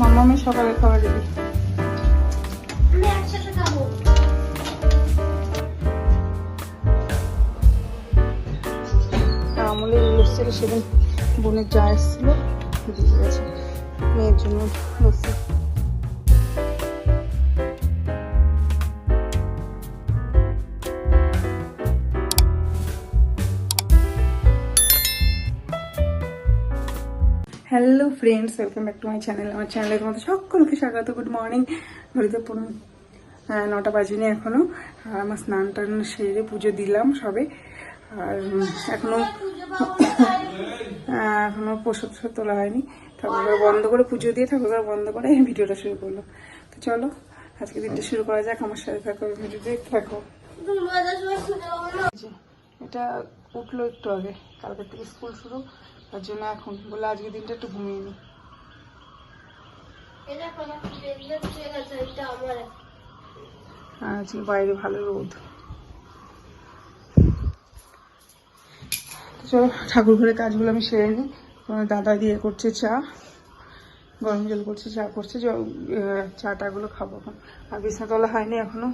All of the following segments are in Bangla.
মামামি সকালে খাবার দিবি। আমি খাব। আমলের সেদিন বোনের যা এসেছিল দিয়ে গেছে। মেয়ের জন্য lassi hello friends welcome back to my channel আমার চ্যানেলে তোমাদের সকলকে স্বাগত। গুড মর্নিং ঘড়িতে পনেরো নটা বাজিনি এখনও। আর আমার স্নান টান সেরে পুজো দিলাম সবে। আর উম, এখনও আহ, এখনও প্রসাদ টসাদ তোলা হয়নি। ঠাকুরঘর বন্ধ করে পুজো দিয়ে ঠাকুরঘর বন্ধ করে ভিডিওটা শুরু করল তো চলো আজকে দিনটা শুরু করা যাক। আমার সাথে থাকো ভিডিও দেখতে থাকো এটা উঠল একটু আগে। কালকে থেকে স্কুল শুরু। তার জন্য এখন বলে আজকে দিনটা একটু ঘুমিয়ে নি। আমার। আজকে বাইরে ভালো রোদ। চলো ঠাকুর ঘরের কাজগুলো আমি সেরে নিই। দাদা দিয়ে করছে চা গরম জল করছে চা করছে জল আহ, চাটাগুলো খাব এখন। আর বিছনা তোলা হয়নি এখনও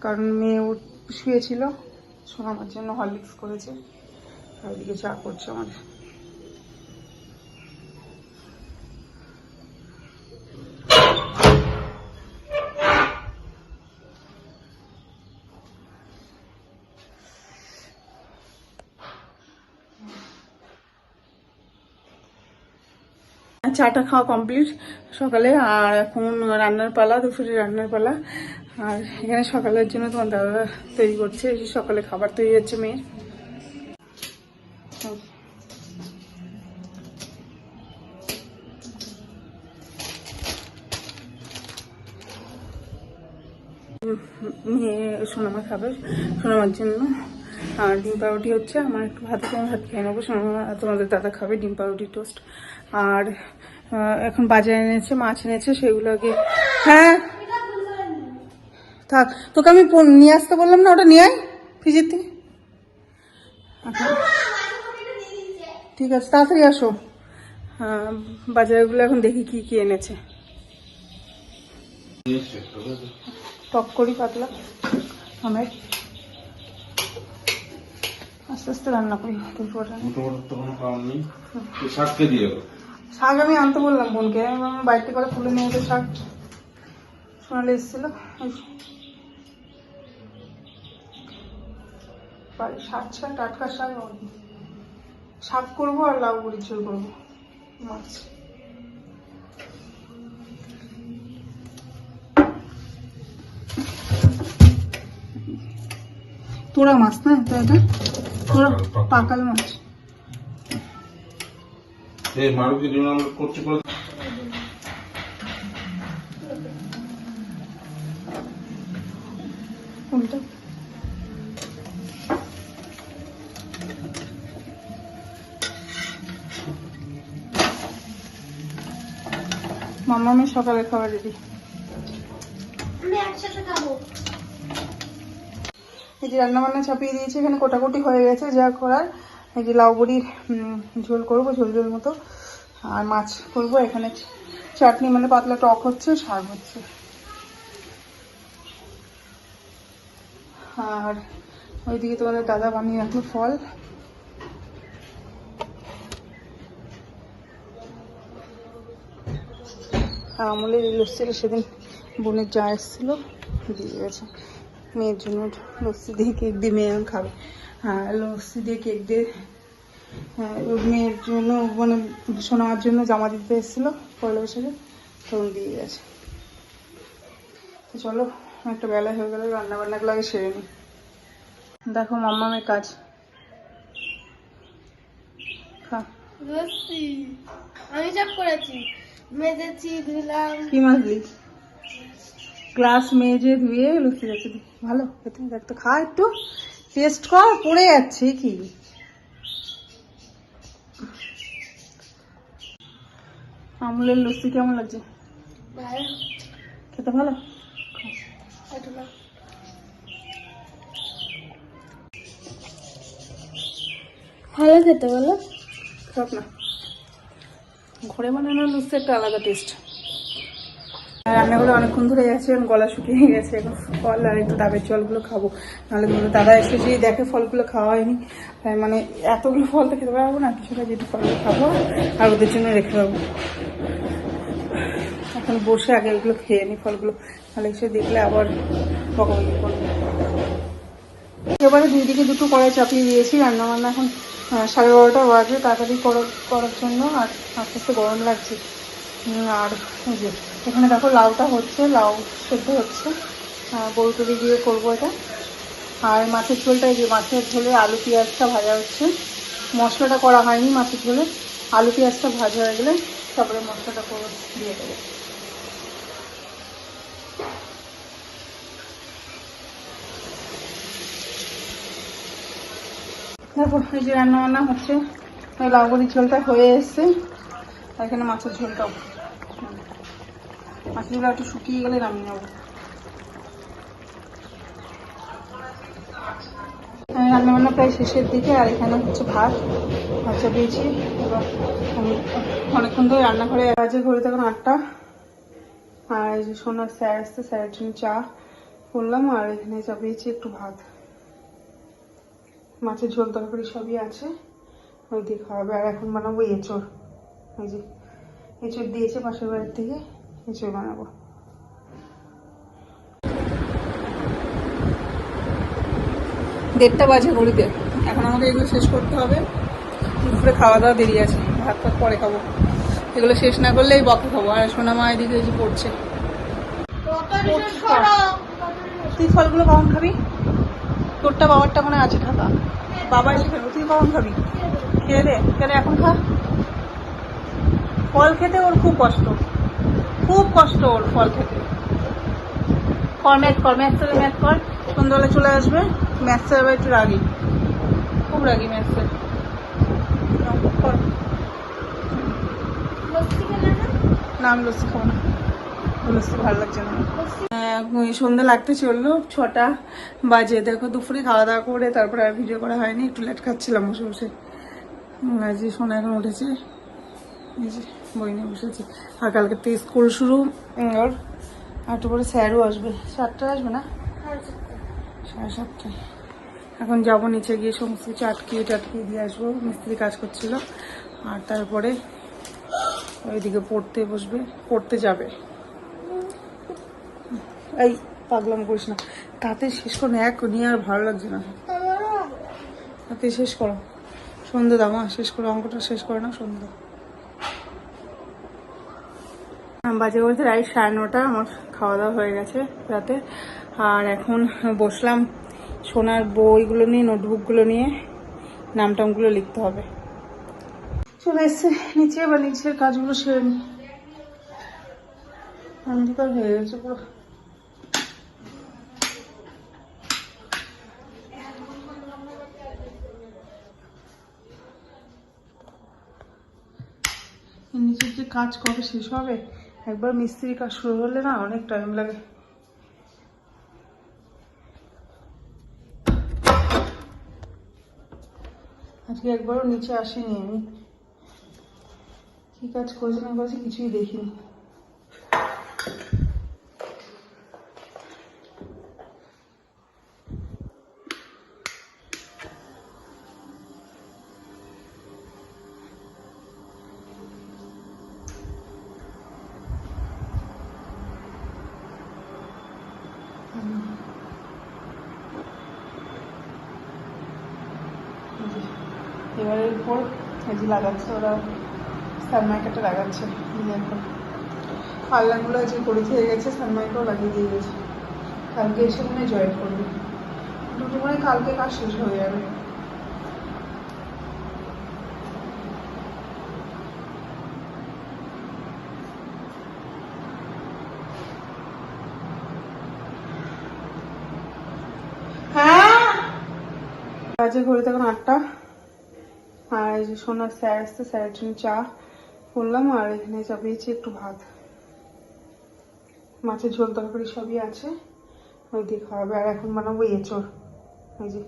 কারণ মেয়ে শুয়েছিল শোনাবার জন্য হরলিক্স করেছে। আর চা করছে আমাদের। চাটা খাওয়া কমপ্লিট সকালে, আর এখন রান্নার পালা দুপুরে রান্নার পালা। আর এখানে সকালের জন্য তোমার দাদা তৈরি করছে সকালে খাবার তৈরি হচ্ছে মেয়ের। মেয়ে সোনামা খাবে, সোনামার জন্য। আর ডিম পাউরুটি হচ্ছে, আমার একটু ভাতে আমি ভাত খেয়ে নেব। সোনামা তোমাদের দাদা খাবে ডিম পাউরুটি টোস্ট। আর এখন বাজারে এনেছে, মাছ এনেছে সেগুলোকে হ্যাঁ। থাক, তোকে আমি নিয়ে আসতে বললাম না, ওটা নিয়ে আয় ফ্রিজের থেকে। ঠিক আছে, তাড়াতাড়ি আসো। হ্যাঁ বাজারগুলো এখন দেখি কি কি এনেছে। টক করি পাতলা আমের আস্তে আস্তে রান্না করি দিয়ে শাক আমি আনতে বললাম বোনকে। আমি বললাম বাড়িতে করে তুলে নিয়ে এসে শাক সোনালি এসেছিল। বাড়ির শাক শাক টাটকা শাক শাক করব আর লাউ বড়ি ঝোল করব মাছ। তোরা মাছ না তো এটা? তোরা পাকাল মাছ। এই মারুতি ডিমান্ড করছে। করে মামা আমি সকালে খাবার দিবি আমি একসাথে খাব। এই যে রান্না বান্না চাপিয়ে দিয়েছি এখানে কোটাকুটি হয়ে গেছে যা করার। এই যে লাউ বড়ির ঝোল করব ঝোল ঝোল মতো। আর মাছ করব এখানে। চাটনি মানে পাতলা টক হচ্ছে, শাক হচ্ছে। আর ওইদিকে তোমাদের দাদা বানিয়ে রাখল ফল। আমলের এই লস্যিটা সেদিন বোনের যা এসেছিল, দিয়ে গেছে। মেয়ের জন্য লস্যি দিয়ে কেক দিয়ে, মেয়ে খাবে। হ্যাঁ লস্যি দিয়ে কেক দিয়ে মেয়ের জন্য মানে শোনার জন্য জামা দিতে এসেছিল পয়লা বৈশাখে তখন দিয়ে গেছে। তো চলো একটা বেলা হয়ে গেল রান্না বান্নাগুলো আগে সেরে নিই। দেখো মাম্মামের কাজ। খা। আমি সব করেছি। মেজেছি ধুলাম কি মাছলি গ্লাস মেজে ধুয়ে লস্যি যাচ্ছে ভালো খেতে দেখ তো খা একটু। টেস্ট কর পড়ে যাচ্ছে কি? আমুলের লস্যি কেমন লাগছে? খেতে ভালো? ভালো। খেতে বলো খারাপ না। ঘরে বানানো লস্যি একটা আলাদা টেস্ট রান্নাগুলো অনেকক্ষণ ধরে গেছে গলা শুকিয়ে গেছে এখন ফল আর একটু ডাবের জলগুলো খাব। নাহলে কিন্তু দাদা এসে যে দেখে ফলগুলো খাওয়া হয়নি। তাই মানে এতগুলো ফল তো খেতে পারব না কিছুটা যেটু ফলগুলো খাব আর ওদের জন্য রেখে দেবো। এখন বসে আগে এগুলো খেয়ে নিই ফলগুলো। তাহলে এসে দেখলে আবার করবে। এবারে দুই দিকে দুটো কড়াই চাপিয়ে দিয়েছি রান্না বান্না এখন সাড়ে বারোটা বাজে, তাড়াতাড়ি করা- করার জন্য, আর আস্তে আস্তে গরম লাগছে। আর এখানে দেখো লাউটা হচ্ছে, লাউ সেদ্ধ হচ্ছে। গরু টুরি দিয়ে করব এটা। আর মাছের ঝোলটা যে, মাছের ঝোলে আলু, পেঁয়াজটা ভাজা হচ্ছে। মশলাটা করা হয়নি মাছের ঝোলে। আলু, পেঁয়াজটা ভাজা হয়ে গেলে তারপরে মশলাটা দিয়ে দেবো। দেখো এই যে রান্না বান্না হচ্ছে। ওই লাউগুড়ির ঝোলটা হয়ে এসছে। আর এখানে মাছের ঝোলটাও। মাছের ঝোলটা একটু শুকিয়ে গেলে নামিয়ে নেব। রান্নাবান্না প্রায় শেষের দিকে, আর এখানে হচ্ছে ভাত ভাজা পেয়েছি এবার অনেকক্ষণ ধরে রান্নাঘরে বাজে ঘড়ি তখন আটটা। আর এই যে সোনার স্যার আসতে স্যারের জন্য চা করলাম, আর এখানে চাপিয়েছি একটু ভাত। মাছের ঝোল তরকারি সবই আছে। ওই দিয়ে খাওয়াবে। আর এখন বানাবো এঁচড়। ওই যে এঁচড় দিয়েছে পাশের বাড়ির থেকে। এঁচড় বানাবো। দেড়টা বাজে ঘড়িতে। এখন আমাকে এগুলো শেষ করতে হবে। দুপুরে খাওয়া দাওয়া দেরি আছে। ভাত ভাত পরে খাব। এগুলো শেষ না করলেই বকে খাব। আর সোনা মা এদিকে এই যে পড়ছে তুই ফলগুলো কখন খাবি? তোরটা বাবারটা মনে আছে ঢাকা বাবা এসে খাব তুই কখন খাবি? খেয়ে দে কেন এখন খা। ফল খেতে ওর খুব কষ্ট। খুব কষ্ট ওর ফল খেতে। কর ম্যাথ কর ম্যাথ করে ম্যাথ কর। সন্ধ্যাবেলা চলে আসবে। ম্যাথ স্যার আবার একটু রাগি। খুব রাগি ম্যাথ স্যার। কর। না? লস্যি খাব না। ভালো লাগছে না। সন্ধ্যা লাগতে চলল, ছটা বাজে। দেখো, দুপুরে খাওয়া দাওয়া করে তারপরে আর ভিডিও করা হয়নি, একটু লেট খাচ্ছিলাম বসে বসে। যে সোনা এখন উঠেছে। বই নিয়ে বসেছে আর কালকে থেকে স্কুল শুরু ওর। একটু পরে স্যারও আসবে। সাতটায় আসবে না? সাড়ে সাতটায়। এখন যাব নিচে গিয়ে সমস্ত কিছু আটকিয়ে টাটকিয়ে দিয়ে আসব। মিস্ত্রি কাজ করছিল। আর তারপরে ওইদিকে পড়তে বসবে, পড়তে যাবে। এই, পাগলাম করিস না। তাতে শেষ করো এক নিয়ে আর ভালো লাগছে না। তাতে শেষ করো। সন্ধে দাও, মা, শেষ করো, অঙ্কটা শেষ করো না সন্ধে বাজে বলতে রাইট সাড়ে নটা, আমার খাওয়া দাওয়া হয়ে গেছে রাতে। আর এখন বসলাম সোনার বইগুলো নিয়ে, নোটবুকগুলো নিয়ে নাম টামগুলো লিখতে হবে। চলে এসছে, নিচে বা নিচের কাজগুলো সেরে নি। অন্ধকার হয়ে গেছে পুরো এর নিচের যে কাজ কবে শেষ হবে? একবার মিস্ত্রি কাজ শুরু হলে না অনেক টাইম লাগে। আজকে একবারও নিচে আসিনি আমি। কি কাজ করেছিলাম না করেছে কিছুই দেখিনি। উপর এই লাগাচ্ছে ওরা। সানমাইকাটা লাগাচ্ছে এখন পাল্লাগুলো যে করে হয়ে গেছে সানমাইকাও লাগিয়ে দিয়ে গেছে। কালকে এসে মনে জয়েন করবে। দুটো মানে কালকে কাজ শেষ হয়ে যাবে। হ্যাঁ? বাজে ঘড়ি তখন আটটা। আর যে সোনার স্যার আসতে স্যারের জন্য চা করলাম আর এখানে চাপিয়েছি একটু ভাত। মাছের ঝোল, তরকারি সবই আছে। ওই দিয়ে খাওয়াবে। আর এখন বানাবো এঁচড়। ওই যে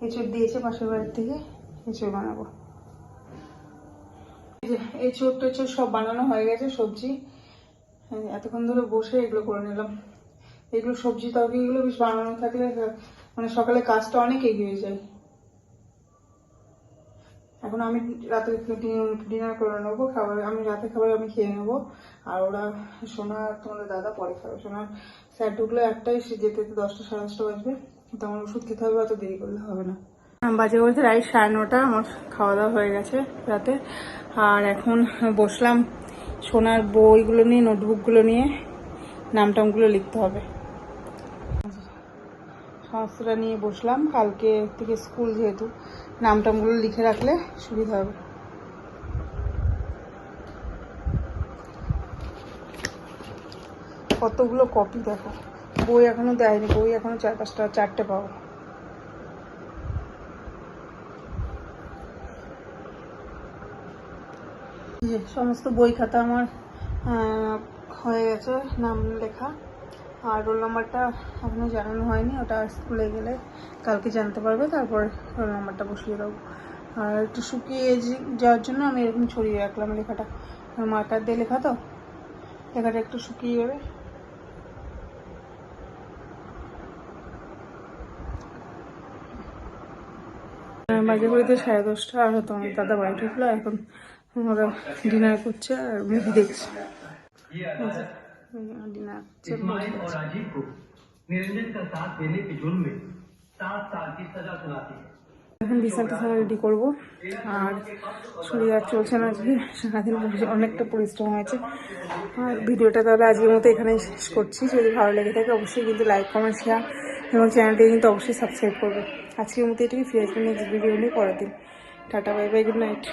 এঁচড় দিয়েছে পাশের বাড়ির থেকে, এঁচড় বানাবো। এঁচড় টেচড় সব বানানো হয়ে গেছে, সবজি। এতক্ষণ ধরে বসে এগুলো করে নিলাম। এগুলো সবজি, তরকারিগুলো বেশ বানানো থাকলে মানে সকালে কাজটা অনেক এগিয়ে যায়। এখন আমি রাতে ডিনার করে নেব, খাবার আমি রাতে খাবার আমি খেয়ে নেব। আর ওরা সোনা, তোমাদের দাদা পরে খাবে। সোনার স্যার ঢুকলে একটাই, সে যেতে দশটা, সাড়ে দশটা বাজবে। তো আমার ওষুধ খেতে হবে, অত দেরি করলে হবে না। বাজে বলতে রাইট সাড়ে নটা, আমার খাওয়া দাওয়া হয়ে গেছে রাতে। আর এখন বসলাম সোনার বইগুলো নিয়ে, নোটবুকগুলো নিয়ে নাম টামগুলো লিখতে হবে। সমস্তটা নিয়ে বসলাম, কালকে থেকে স্কুল যেহেতু। নাম টামগুলো লিখে রাখলে সুবিধা হবে। কতগুলো কপি দেখো। বই এখনও দেয়নি, বই এখনও চার পাঁচটা, চারটে পাবো সমস্ত বই খাতা আমার হয়ে গেছে, নাম লেখা। আর রোল নাম্বারটা এখনও জানানো হয়নি, ওটা স্কুলে গেলে কালকে জানতে পারবে, তারপর রোল নাম্বারটা বসিয়ে দেবো। আর একটু শুকিয়ে যাওয়ার জন্য আমি এরকম ছড়িয়ে রাখলাম লেখাটা। মার্কার দিয়ে লেখা তো, লেখাটা একটু শুকিয়ে যাবে। বাজে ঘড়িতে সাড়ে দশটা, আর হতো আমার দাদা বাড়ি ঢুকলো এখন ওরা ডিনার করছে আর মুভি দেখছে। इस्माइल और राजीव को निरंजन का साथ देने के जुर्म में सात साल की सजा सुनाती है এখন বিছানা টিছানা রেডি করবো আর শরীর আর চলছে না আজকে সারাদিন বসে অনেকটা পরিশ্রম হয়েছে আর ভিডিওটা তাহলে আজকের মতো এখানেই শেষ করছি যদি ভালো লেগে থাকে অবশ্যই কিন্তু লাইক কমেন্ট শেয়ার এবং চ্যানেলটিকে কিন্তু অবশ্যই সাবস্ক্রাইব করবে আজকের মতো এটুকুই ফিরে আসবেন নেক্সট ভিডিও নিয়ে পরের দিন tata bye bye good night